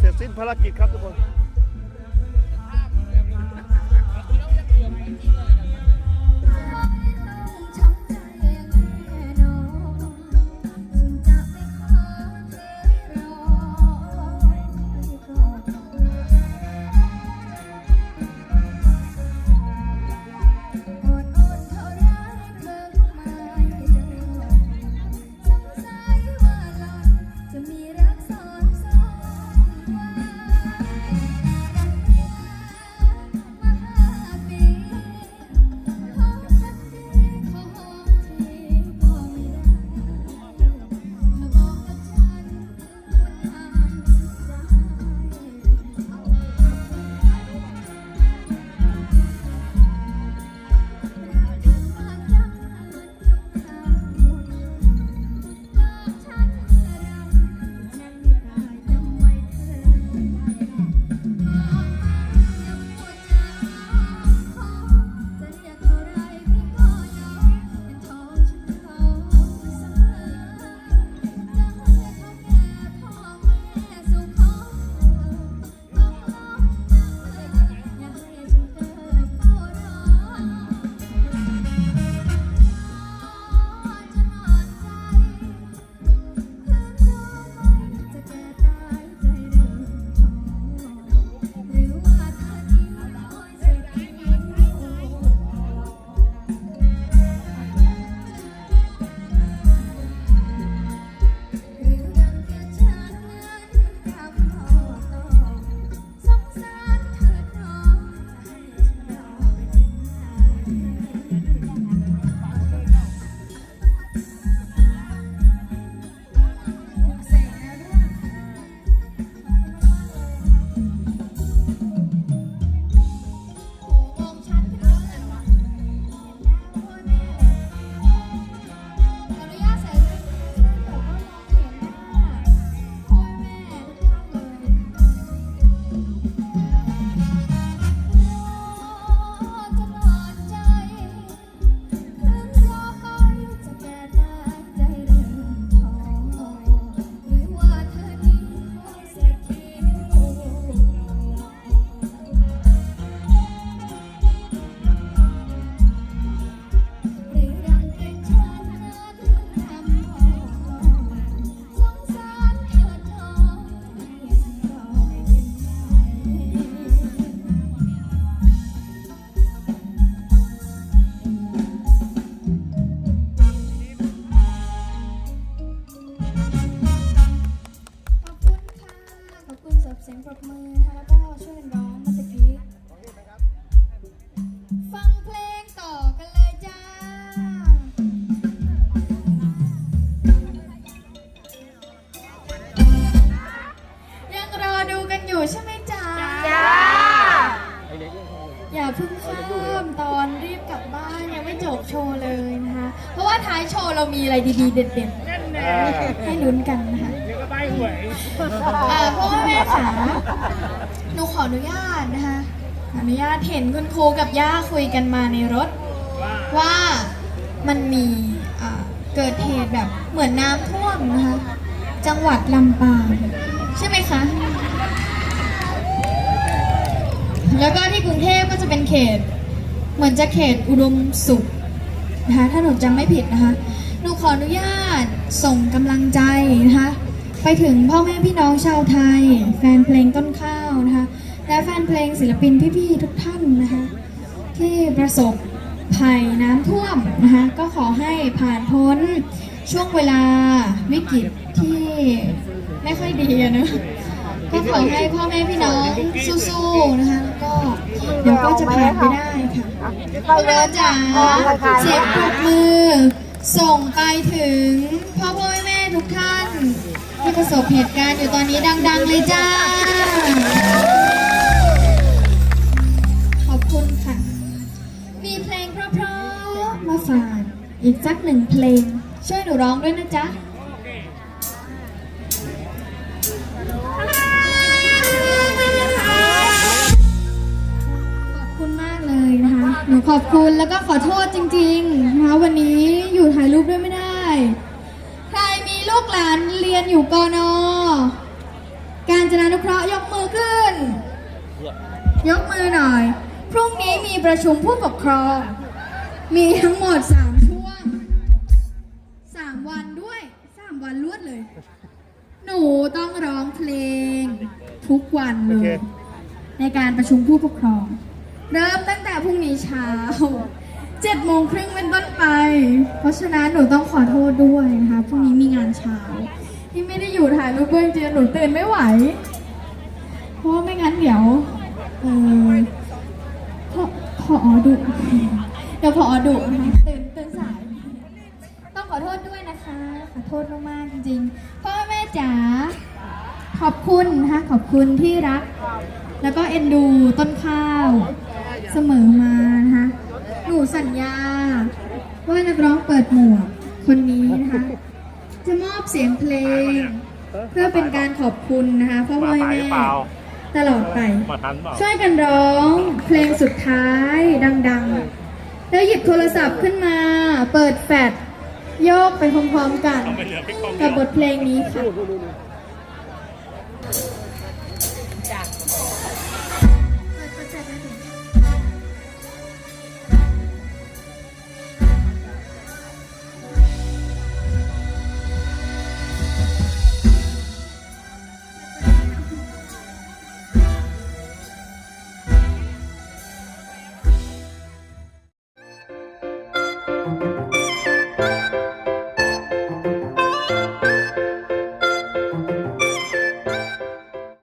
เสร็จสิ้นภารกิจครับทุกคน เลยนะคะ เพราะว่าท้ายโชว์เรามีอะไรดีๆ เด็ดๆ ให้ลุ้นกันนะคะอ่าพ่อแม่ขาหนูขออนุญาตนะคะขออนุญาตเห็นคุณครูกับย่าคุยกันมาในรถ ว่ามันมีอ่าเกิดเหตุแบบเหมือนน้ำท่วมนะคะจังหวัดลำปางใช่ไหมคะ แล้วก็ที่กรุงเทพก็จะเป็นเขต เหมือนจะเขตอุดมสุข นะคะถ้าหนูจำไม่ผิดนะคะหนูขออนุญาตส่งกำลังใจนะคะไปถึงพ่อแม่พี่น้องชาวไทย แฟนเพลงต้นข้าวนะคะและแฟนเพลงศิลปินพี่ๆทุกท่านนะคะที่ประสบภัยน้ำท่วมนะคะก็ขอให้ผ่านพ้นช่วงเวลาวิกฤตที่ไม่ค่อยดีนะ ก็ขอให้พ่อแม่พี่น้องสู้ๆนะคะแล้วก็เดี๋ยวก็จะผ่านไปได้ค่ะพวกเราจ๋าเสียงปรบมือ ส่งไปถึงพ่อพ่อแม่แม่ทุกท่านที่ประสบเหตุการณ์อยู่ตอนนี้ดัง ๆ เลยจ้า ขอบคุณค่ะ มีเพลงเพราะๆมาฝากอีกสักหนึ่งเพลง ช่วยหนูร้องด้วยนะจ๊ะ ขอบคุณแล้วก็ขอโทษจริงๆนะคะวันนี้อยู่ถ่ายรูปด้วยไม่ได้ ใครมีลูกหลานเรียนอยู่กอนอการจนานุเคราะห์ยกมือขึ้น ยกมือหน่อย พรุ่งนี้มีประชุมผู้ปกครอง มีทั้งหมด3ช่วง3วันด้วย3วันรวดเลย หนูต้องร้องเพลงทุกวันเลโอเคยในการประชุมผู้ปกครอง เริ่มตั้งแต่พรุ่งนี้เช้าเจ็ดโมงครึ่งเป็นต้นไป เพราะฉะนั้นหนูต้องขอโทษด้วยนะคะพรุ่งนี้มีงานเช้า ที่ไม่ได้อยู่ถ่ายรูปด้วยจริงหนูตื่นไม่ไหว เพราะว่าไม่งั้นเดี๋ยวเออพอพออดุเดี๋ยวพออดุนะคะตื่นตื่นสาย ต้องขอโทษด้วยนะคะ ขอโทษมากๆจริงๆพ่อแม่จ๋าขอบคุณนะคะขอบคุณที่รัก แล้วก็เอ็นดูต้นข้าว เสมอมานะคะหนูสัญญา ว่านักร้องเปิดหมวกคนนี้นะคะ จะมอบเสียงเพลง เพื่อเป็นการขอบคุณนะคะพ่อพ่อแม่ตลอดไปมาทันเปล่าช่วยกันร้องเพลงสุดท้ายดังๆ แล้วหยิบโทรศัพท์ขึ้นมา เปิดแฟลชโยกไปพร้อมๆกันไปเหลือพี่กองกับบทเพลงนี้ค่ะนู่นนู่นนู่น